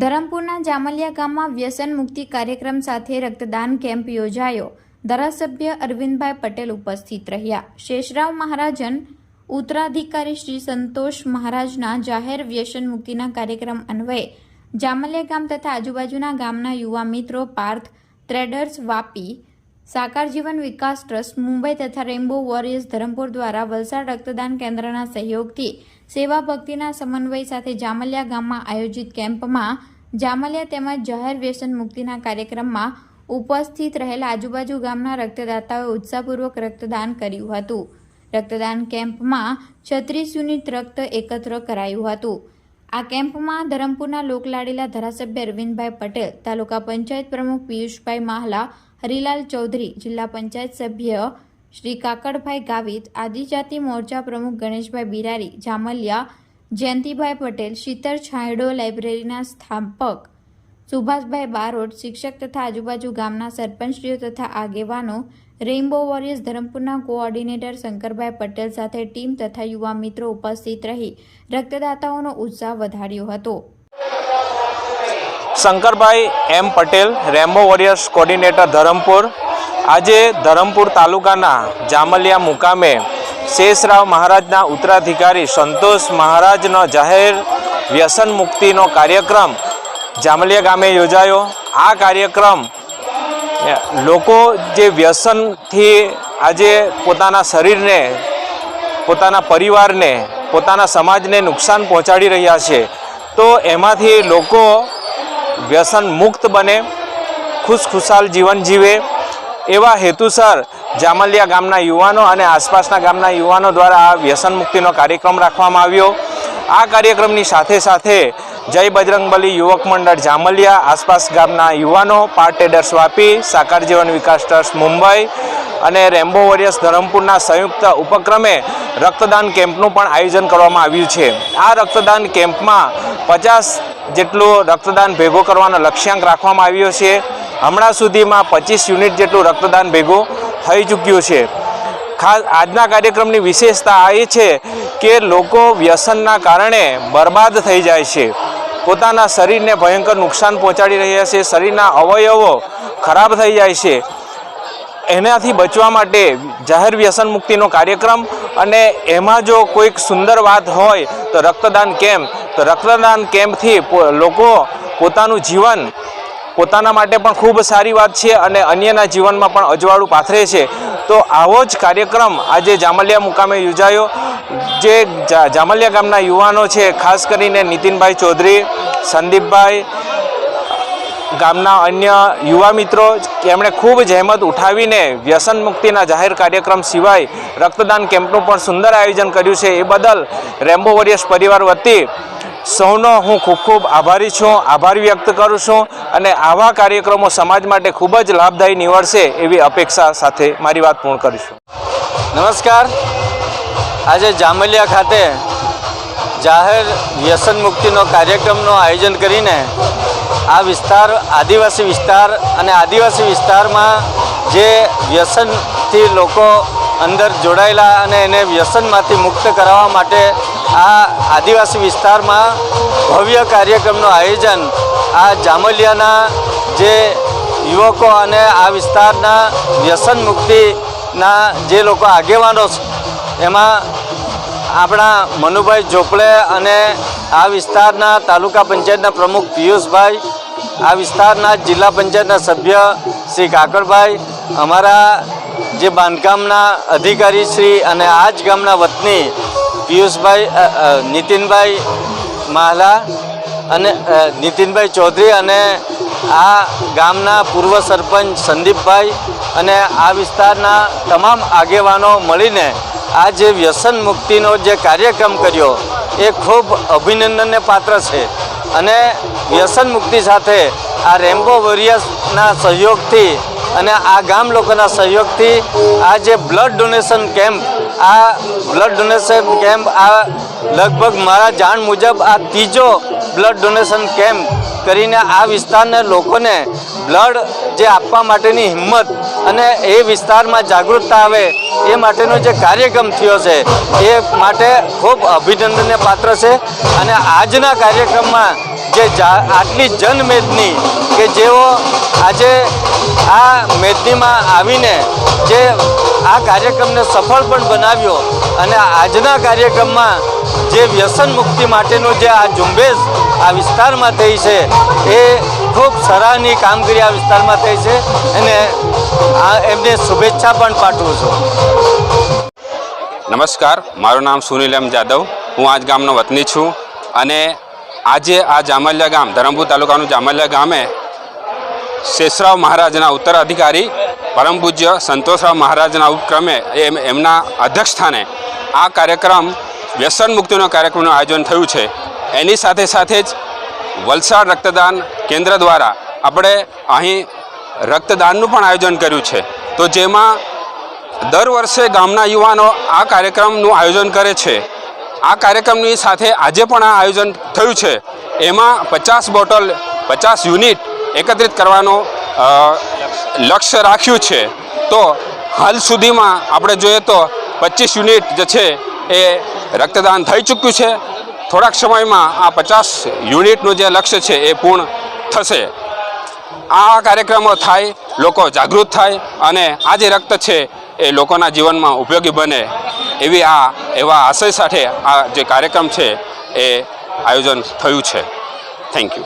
ધરમપુરના જામલિયા ગામમાં વ્યસન મુક્તિ કાર્યક્રમ સાથે રક્તદાન કેમ્પ યોજાયો. ધારાસભ્ય અરવિંદભાઈ પટેલ ઉપસ્થિત રહ્યા. શેષરાવ મહારાજન ઉત્તરાધિકારી શ્રી સંતોષ મહારાજના જાહેર વ્યસન મુક્તિના કાર્યક્રમ અન્વયે જામલિયા ગામ તથા આજુબાજુના ગામના યુવા મિત્રો, પાર્થ ટ્રેડર્સ વાપી, સાકાર જીવન વિકાસ ટ્રસ્ટ, મુંબઈ તથા રેઇનબો વોરિયર્સ ધરમપુર દ્વારા વલસાડ રક્તદાન કેન્દ્રના સહયોગથી સેવા ભક્તિના સમન્વય સાથે જામલિયા ગામમાં આયોજિત કેમ્પમાં જામલિયા તેમજ જાહેર વ્યસન મુક્તિના કાર્યક્રમમાં ઉપસ્થિત રહેલા આજુબાજુ ગામના રક્તદાતાઓએ ઉત્સાહપૂર્વક રક્તદાન કર્યું હતું. રક્તદાન કેમ્પમાં છત્રીસ યુનિટ રક્ત એકત્ર કરાયું હતું. આ કેમ્પમાં ધરમપુરના લોકલાડીલા ધારાસભ્ય અરવિંદભાઈ પટેલ, તાલુકા પંચાયત પ્રમુખ પિયુષભાઈ માહલા, હરિલાલ ચૌધરી, જિલ્લા પંચાયત સભ્ય શ્રી કાકડભાઈ ગાવિત, આદિજાતિ મોરચા પ્રમુખ ગણેશભાઈ બિરારી, જામલિયા, જયંતિભાઈ પટેલ શીતળ છાંયડો લાઇબ્રેરીના સ્થાપક, સુભાષભાઈ બારોટ, શિક્ષક તથા આજુબાજુ ગામના સરપંચશ્રીઓ તથા આગેવાનો, રેઇનબો વોરિયર્સ ધરમપુરના કોઓર્ડિનેટર શંકરભાઈ પટેલ સાથે ટીમ તથા યુવા મિત્રો ઉપસ્થિત રહી રક્તદાતાઓનો ઉત્સાહ વધાર્યો હતો. Shankarbhai M Patel rainbow warriors coordinator Dharampur આજે ધરમપુર તાલુકાના જામલિયા મુકામે શેષરાવ મહારાજના ઉત્તરાધિકારી સંતોષ મહારાજનો જાહેર વ્યસન મુક્તિનો કાર્યક્રમ જામલિયા ગામે યોજાયો. આ કાર્યક્રમ લોકો જે વ્યસનથી આજે પોતાના શરીરને, પોતાના પરિવારને, પોતાના સમાજને નુકસાન પહોંચાડી રહ્યા છે. તો એમાંથી લોકો વ્યસન મુક્ત બને, ખુશખુશાલ જીવન જીવે. એવા હેતુસર જામલિયા ગામના યુવાનો અને આસપાસના ગામના યુવાનો દ્વારા આ વ્યસન મુક્તિનો કાર્યક્રમ રાખવામાં આવ્યો. આ કાર્યક્રમની સાથે સાથે જય બજરંગબલી યુવક મંડળ જામલિયા, આસપાસ ગામના યુવાનો, પાર્ટ ટ્રેડર્સ વાપી, સાકાર જીવન વિકાસ ટ્રસ્ટ મુંબઈ અને રેમ્બો વોરિયર્સ ધરમપુરના સંયુક્ત ઉપક્રમે રક્તદાન કેમ્પનું પણ આયોજન કરવામાં આવ્યું છે. આ રક્તદાન કેમ્પમાં પચાસ જેટલું રક્તદાન ભેગો કરવાનો લક્ષ્યાંક રાખવામાં આવ્યો છે. હમણાં સુધીમાં પચીસ યુનિટ જેટલું રક્તદાન ભેગું થઈ ચૂક્યું છે. ખાસ આજના કાર્યક્રમની વિશેષતા એ છે કે લોકો વ્યસનના કારણે બરબાદ થઈ જાય છે. પોતાના શરીરને ભયંકર નુકસાન પહોંચાડી રહ્યા છે. શરીરના અવયવો ખરાબ થઈ જાય છે. એનાથી બચવા માટે જાહેર વ્યસન મુક્તિનો કાર્યક્રમ અને એમાં જો કોઈક સુંદર વાત હોય તો રક્તદાન કેમ્પ, તો રક્તદાન કેમ્પથી લોકો પોતાનું જીવન પોતાના માટે પણ ખૂબ સારી વાત છે અને અન્યના જીવનમાં પણ અજવાળું પાથરે છે. તો આવો જ કાર્યક્રમ આજે જામલિયા મુકામે યોજાયો. જે જામલિયા ગામના યુવાનો છે, ખાસ કરીને નીતિનભાઈ ચૌધરી, સંદીપભાઈ, ગામના અન્ય યુવા મિત્રો, એમણે ખૂબ જહેમત ઉઠાવીને વ્યસન મુક્તિના જાહેર કાર્યક્રમ સિવાય રક્તદાન કેમ્પનું પણ સુંદર આયોજન કર્યું છે. એ બદલ રેમ્બો વોરિયર્સ પરિવાર વતી સૌનો હું ખૂબ ખૂબ આભારી છું, આભાર વ્યક્ત કરું છું અને આવા કાર્યક્રમો સમાજ માટે ખૂબ જ લાભદાયી નીવડશે એવી અપેક્ષા સાથે મારી વાત પૂર્ણ કરીશું. નમસ્કાર. આજે જામલિયા ખાતે જાહેર વ્યસન મુક્તિનો કાર્યક્રમનું આયોજન કરીને આ વિસ્તાર, આદિવાસી વિસ્તાર અને આદિવાસી વિસ્તારમાં જે વ્યસનથી લોકો અંદર જોડાયેલા અને એને વ્યસનમાંથી મુક્ત કરાવવા માટે આ આદિવાસી વિસ્તારમાં ભવ્ય કાર્યક્રમનું આયોજન આ જામલિયાના જે યુવકો અને આ વિસ્તારના વ્યસન મુક્તિના જે લોકો આગેવાનો છે, એમાં આપણા મનુભાઈ ચોપડે અને આ વિસ્તારના તાલુકા પંચાયતના પ્રમુખ પિયુષભાઈ, આ વિસ્તારના જિલ્લા પંચાયતના સભ્ય શ્રી કાકડભાઈ, અમારા જે બાંધકામના અધિકારી શ્રી અને આ જ ગામના વતની પિયુષભાઈ નીતિનભાઈ માહલા અને નીતિનભાઈ ચૌધરી અને આ ગામના પૂર્વ સરપંચ સંદીપભાઈ અને આ વિસ્તારના તમામ આગેવાનો મળીને આ જે વ્યસન મુક્તિનો જે કાર્યક્રમ કર્યો, એ ખૂબ અભિનંદનને પાત્ર છે. અને વ્યસન મુક્તિ સાથે આ રેમ્બો વોરિયર્સના સહયોગથી અને આ ગામ લોકોના સહયોગથી આ જે બ્લડ ડોનેશન કેમ્પ, આ બ્લડ ડોનેશન કેમ્પ, આ લગભગ મારા જાણ મુજબ આ ત્રીજો બ્લડ ડોનેશન કેમ્પ કરીને આ વિસ્તારના લોકોને બ્લડ જે આપવા માટેની હિંમત અને એ વિસ્તારમાં જાગૃતતા આવે એ માટેનો જે કાર્યક્રમ થયો છે, એ માટે ખૂબ અભિનંદનને પાત્ર છે. અને આજના કાર્યક્રમમાં જે આટલી જનમેદની કે જેઓ આજે આ મેદનીમાં આવીને જે આ કાર્યક્રમને સફળ પણ બનાવ્યો અને આજના કાર્યક્રમમાં જે વ્યસન મુક્તિ માટેનું જે આ ઝુંબેશ આ વિસ્તારમાં થઈ છે, એ ખૂબ સરાહની કામગીરી આ વિસ્તારમાં થઈ છે અને આ એમને શુભેચ્છા પણ પાઠવું છું. નમસ્કાર, મારું નામ સુનિલ એમ જાદવ, હું આજ ગામનો વતની છું અને આજે આ જામલિયા ગામ, ધરમપુર તાલુકાનું જામલિયા ગામે શેષરાવ મહારાજના ઉત્તરાધિકારી, પરમ પૂજ્ય સંતોષરાવ મહારાજના ઉપક્રમે એમ એમના અધ્યક્ષસ્થાને આ કાર્યક્રમ વ્યસન મુક્તિનો કાર્યક્રમનું આયોજન થયું છે. એની સાથે સાથે જ વલસાડ રક્તદાન કેન્દ્ર દ્વારા આપણે અહીં રક્તદાનનું પણ આયોજન કર્યું છે. તો જેમાં દર વર્ષે ગામના યુવાનો આ કાર્યક્રમનું આયોજન કરે છે. આ કાર્યક્રમની સાથે આજે પણ આ આયોજન થયું છે. એમાં પચાસ બોટલ, પચાસ યુનિટ એકત્રિત કરવાનો લક્ષ્ય રાખ્યું છે. તો હાલ સુધીમાં આપણે જોઈએ તો પચીસ યુનિટ જે છે એ રક્તદાન થઈ ચૂક્યું છે. થોડાક સમયમાં આ પચાસ યુનિટનું જે લક્ષ્ય છે એ પૂર્ણ થશે. આ કાર્યક્રમો થાય, લોકો જાગૃત થાય અને આ જે રક્ત છે એ લોકોના જીવનમાં ઉપયોગી બને એવી આ, એવા આશય સાથે આ જે કાર્યક્રમ છે એ આયોજન થયું છે. Thank you